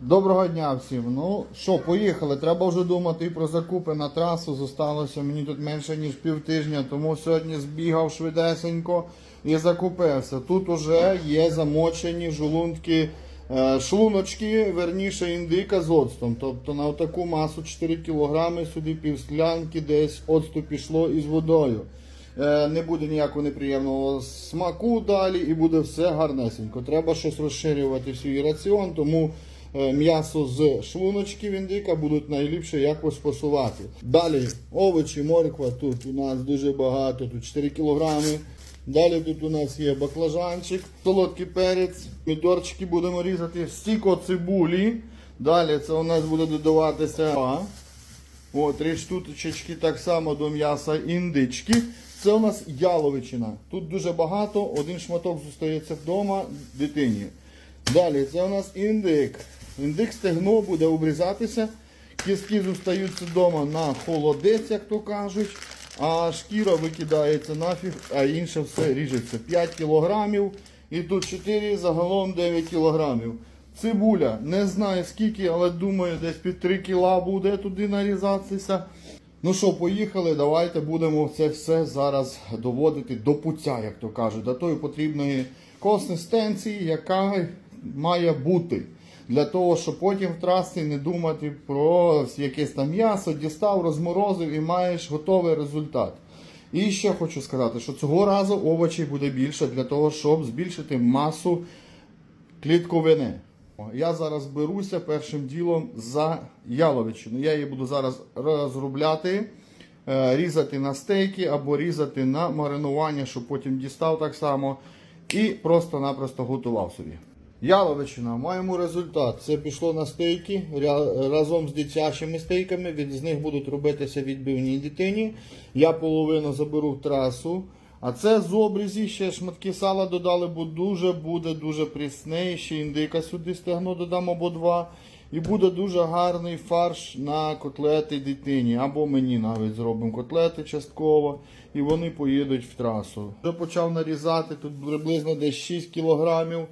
Доброго дня всім. Ну що, поїхали. Треба вже думати і про закупи на трасу. Зосталося мені тут менше ніж півтижня, тому сьогодні збігав швидесенько і закупився. Тут уже є замочені жолунки, е, шлуночки, верніше індика з оцтом. Тобто на таку масу 4 кг сюди півсклянки десь оцту пішло із водою. Е, Не буде ніякого неприємного смаку далі і буде все гарнесенько. Треба щось розширювати свій раціон, тому м'ясо з шлуночків індика будуть найліпше якось посувати. Далі овочі, морква, тут у нас дуже багато, тут 4 кілограми. Далі тут у нас є баклажанчик, солодкий перець, мідорчики будемо різати, стіко цибулі. Далі це у нас буде додаватися. О, три штучечки так само до м'яса індички. Це у нас яловичина. Тут дуже багато, один шматок зостається вдома дитині. Далі це у нас індик. Індик стегно буде обрізатися. Кістки зостаються вдома на холодець, як то кажуть. А шкіра викидається нафіг, а інше все ріжеться. 5 кілограмів. І тут 4, загалом 9 кілограмів. Цибуля, не знаю скільки, але думаю, десь під 3 кіла буде туди нарізатися. Ну що, поїхали, давайте будемо це все зараз доводити до пуття, як то кажуть, до тої потрібної консистенції, яка має бути. Для того, щоб потім в трасі не думати про якесь там м'ясо, дістав, розморозив і маєш готовий результат. І ще хочу сказати, що цього разу овочів буде більше для того, щоб збільшити масу клітковини. Я зараз беруся першим ділом за яловичину. Я її буду зараз розробляти, е, різати на стейки або різати на маринування, щоб потім дістав так само і просто-напросто готував собі. Яловичина, маємо результат. Це пішло на стейки разом з дитячими стейками. Від з них будуть робитися відбивні дитині. Я половину заберу в трасу. А це з обрізі ще шматки сала додали, бо дуже буде дуже прісне. І Ще індика сюди стегно додам або два. І буде дуже гарний фарш на котлети дитині. Або мені навіть зробимо котлети частково. І вони поїдуть в трасу. Вже почав нарізати тут приблизно десь 6 кілограмів.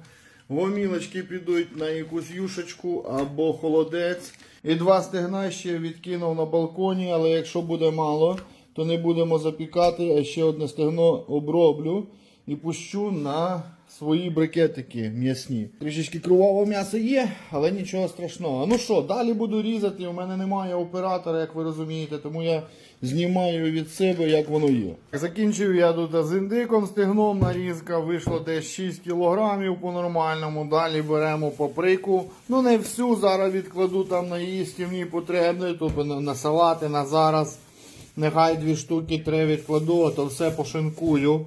Гомілочки підуть на якусь юшечку або холодець. І два стегна ще відкинув на балконі, але якщо буде мало, то не будемо запікати, а ще одне стегно оброблю і пущу на свої брикетики м'ясні. Трішечки кровавого м'яса є, але нічого страшного. Ну що, далі буду різати. У мене немає оператора, як ви розумієте, тому я знімаю від себе, як воно є. Закінчив я тут з індиком, стегном нарізка, вийшло десь 6 кілограмів по-нормальному. Далі беремо паприку. Ну не всю, зараз відкладу там на їстівні потреби, тобто на, на салати, на зараз. Нехай дві штуки три відкладу, а то все пошинкую.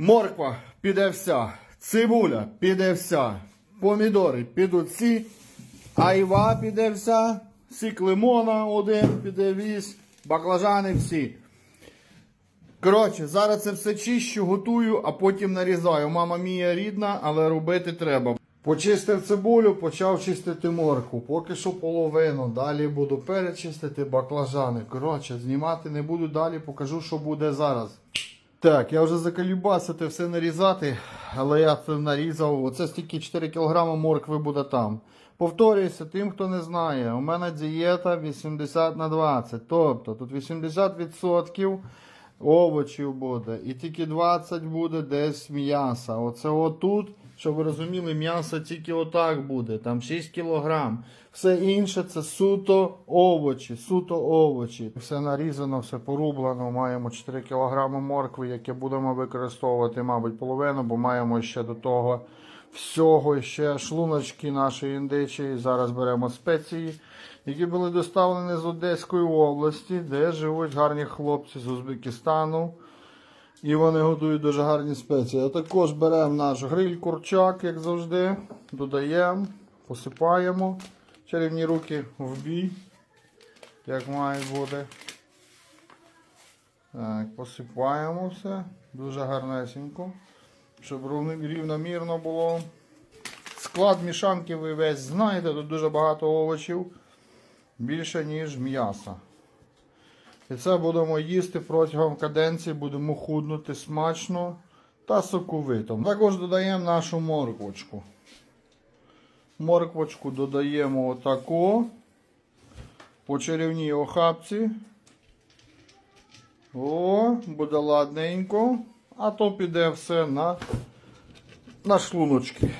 Морква піде вся, цибуля піде вся, помідори підуть всі, айва піде вся, сік лимона один піде весь, баклажани всі. Коротше, зараз це все чищу, готую, а потім нарізаю. Мама мія рідна, але робити треба. Почистив цибулю, почав чистити морку. Поки що половину. Далі буду перечистити баклажани. Коротше, знімати не буду далі, покажу, що буде зараз. Так, я вже закалібався це все нарізати, але я це нарізав. Оце стільки 4 кг моркви буде там. Повторююся, тим, хто не знає, у мене дієта 80 на 20. Тобто тут 80% овочів буде. І тільки 20 буде десь м'яса. Оце отут, щоб ви розуміли, м'ясо тільки отак буде. Там 6 кг. Все інше це суто овочі, суто овочі. Все нарізано, все порублено. Маємо 4 кг моркви, яке будемо використовувати, мабуть, половину, бо маємо ще до того всього ще шлуночки нашої індичі. Зараз беремо спеції, які були доставлені з Одеської області, де живуть гарні хлопці з Узбекистану. І вони готують дуже гарні спеції. А також беремо наш гриль курчак, як завжди, додаємо, посипаємо чарівні руки в бій, як має бути. Так, посипаємо все дуже гарнесенько, щоб рівномірно було. Склад мішанки ви весь знаєте, тут дуже багато овочів, більше ніж м'яса. І це будемо їсти протягом каденції, будемо худнути смачно та соковито. Також додаємо нашу морквочку. Морквочку додаємо отако. По чарівній охапці. О, буде ладненько. А то піде все на, на шлуночки.